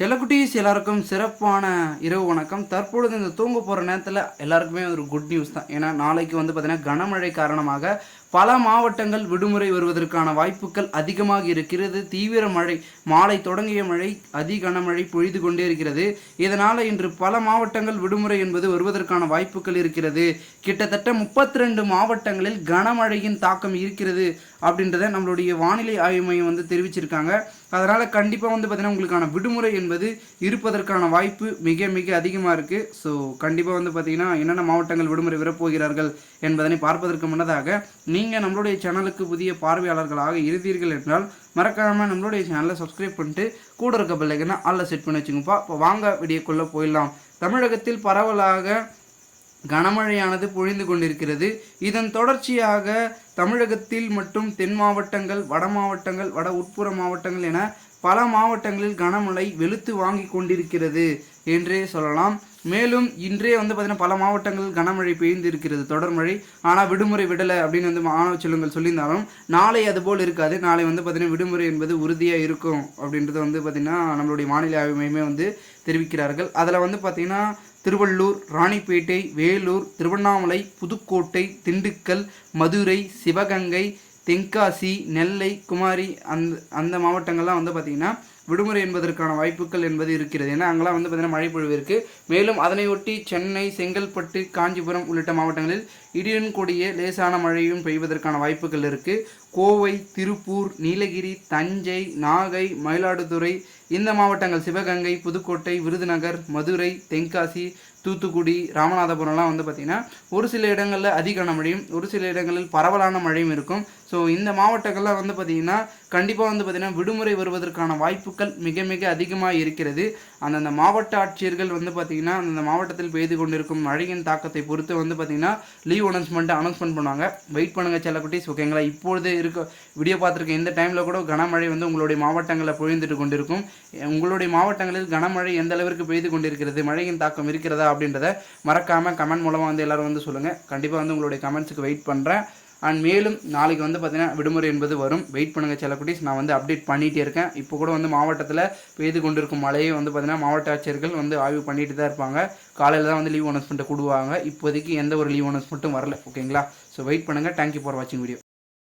செல்லக்குட்டீஸ் எல்லாருக்கும் சிறப்பான இரவு வணக்கம். தற்பொழுது இந்த தூங்க போகிற நேரத்தில் எல்லாருக்குமே ஒரு குட் நியூஸ் தான். ஏன்னா நாளைக்கு வந்து பார்த்திங்கன்னா கனமழை காரணமாக பல மாவட்டங்கள் விடுமுறை வருவதற்கான வாய்ப்புகள் அதிகமாக இருக்கிறது. தீவிர மழை மாலை தொடங்கிய மழை அதி கனமழை பொழிது கொண்டே இருக்கிறது. இதனால் இன்று பல மாவட்டங்கள் விடுமுறை என்பது வருவதற்கான வாய்ப்புகள் இருக்கிறது. கிட்டத்தட்ட முப்பத்தி ரெண்டு மாவட்டங்களில் கனமழையின் தாக்கம் இருக்கிறது அப்படின்றத நம்மளுடைய வானிலை ஆய்வு மையம் வந்து தெரிவிச்சிருக்காங்க. அதனால் கண்டிப்பாக வந்து பார்த்திங்கன்னா உங்களுக்கான விடுமுறை என்பது இருப்பதற்கான வாய்ப்பு மிக மிக அதிகமாக இருக்குது ஸோ கண்டிப்பாக வந்து பார்த்திங்கன்னா என்னென்ன மாவட்டங்கள் விடுமுறை வரப்போகிறார்கள் என்பதனை பார்ப்பதற்கு முன்னதாக நீங்கள் நம்மளுடைய சேனலுக்கு புதிய பார்வையாளர்களாக இருந்தீர்கள் என்றால் மறக்காமல் நம்மளுடைய சேனலை சப்ஸ்கிரைப் பண்ணிட்டு கூட இருக்க பிள்ளைங்கன்னா அல்ல செட் பண்ணி வச்சுங்கப்பா. இப்போ வாங்க வீடியோக்குள்ளே போயிடலாம். தமிழகத்தில் பரவலாக கனமழையானது பொழிந்து கொண்டிருக்கிறது. இதன் தொடர்ச்சியாக தமிழகத்தில் மற்றும் தென் மாவட்டங்கள் வட மாவட்டங்கள் வட உட்புற மாவட்டங்கள் என பல மாவட்டங்களில் கனமழை வெளுத்து வாங்கி கொண்டிருக்கிறது என்றே சொல்லலாம். மேலும் இன்றே வந்து பார்த்தீங்கன்னா பல மாவட்டங்களில் கனமழை பெய்ந்து இருக்கிறது தொடர் மழை. ஆனால் விடுமுறை விடலை அப்படின்னு வந்து மாணவ செல்வங்கள் சொல்லியிருந்தாலும் நாளை அதுபோல் இருக்காது. நாளை வந்து பார்த்தீங்கன்னா விடுமுறை என்பது உறுதியாக இருக்கும் அப்படின்றது வந்து பார்த்திங்கன்னா நம்மளுடைய மாநில ஆய்வு மையமே வந்து தெரிவிக்கிறார்கள். அதில் வந்து பார்த்திங்கன்னா திருவள்ளூர் ராணிப்பேட்டை வேலூர் திருவண்ணாமலை புதுக்கோட்டை திண்டுக்கல் மதுரை சிவகங்கை தென்காசி நெல்லை குமாரி அந்த அந்த மாவட்டங்கள்லாம் வந்து பார்த்திங்கன்னா விடுமுறை என்பதற்கான வாய்ப்புகள் என்பது இருக்கிறது. ஏன்னா அங்கெல்லாம் வந்து பார்த்திங்கன்னா மழை பொழிவு இருக்குது மேலும் அதனையொட்டி சென்னை செங்கல்பட்டு காஞ்சிபுரம் உள்ளிட்ட மாவட்டங்களில் இடியுடன் கூடிய லேசான மழையும் பெய்வதற்கான வாய்ப்புகள் இருக்குது கோவை திருப்பூர் நீலகிரி தஞ்சை நாகை மயிலாடுதுறை இந்த மாவட்டங்கள் சிவகங்கை புதுக்கோட்டை விருதுநகர் மதுரை தென்காசி தூத்துக்குடி ராமநாதபுரம்லாம் வந்து பார்த்திங்கன்னா ஒரு சில இடங்களில் அதிக மழையும் ஒரு சில இடங்களில் பரவலான மழையும் இருக்கும். ஸோ இந்த மாவட்டங்கள்லாம் வந்து பார்த்திங்கன்னா கண்டிப்பாக வந்து பார்த்திங்கன்னா விடுமுறை வருவதற்கான வாய்ப்புகள் மிக மிக அதிகமாக இருக்கிறது. அந்தந்த மாவட்ட ஆட்சியர்கள் வந்து பார்த்திங்கன்னா அந்தந்த மாவட்டத்தில் பெய்து கொண்டிருக்கும் மழையின் தாக்கத்தை பொறுத்து வந்து பார்த்திங்கன்னா லீவ் அனௌன்ஸ்மெண்ட் அனௌன்ஸ்மெண்ட் பண்ணுவாங்க. வெயிட் பண்ணுங்கள் செல்லக்குட்டிஸ் ஓகேங்களா இப்பொழுது இருக்க வீடியோ பார்த்துருக்க இந்த டைமில் கூட கனமழை வந்து உங்களுடைய மாவட்டங்களில் பொழிந்துட்டு கொண்டிருக்கும். உங்களுடைய மாவட்டங்களில் கனமழை எந்த அளவிற்கு பெய்து கொண்டிருக்கிறது? மழையின் தாக்கம் இருக்கிறதா? அப்படின்றத மறக்காமல் கமெண்ட் மூலமாக வந்து எல்லாரும் வந்து சொல்லுங்கள் கண்டிப்பாக வந்து உங்களுடைய கமெண்ட்ஸுக்கு வெயிட் பண்ணுறேன் அண்ட் மேலும் நாளைக்கு வந்து பார்த்தீங்கன்னா விடுமுறை என்பது வரும். வெயிட் பண்ணுங்கள் சில குட்டீஸ். நான் வந்து அப்டேட் பண்ணிகிட்டே இருக்கேன். இப்போ கூட வந்து மாவட்டத்தில் பெய்து கொண்டிருக்கும் மழையை வந்து பார்த்தீங்கன்னா மாவட்ட ஆட்சியர்கள் வந்து ஆய்வு பண்ணிட்டு தான் இருப்பாங்க. காலையில் தான் வந்து லீவ் அனௌன்ஸ்மெண்ட்டை கொடுவாங்க. இப்போதைக்கு எந்த ஒரு லீவ் அனௌன்ஸ்மெண்ட்டும் வரல. ஓகேங்களா ஸோ வெயிட் பண்ணுங்கள் தேங்க்யூ ஃபார் வாட்சிங் வீடியோ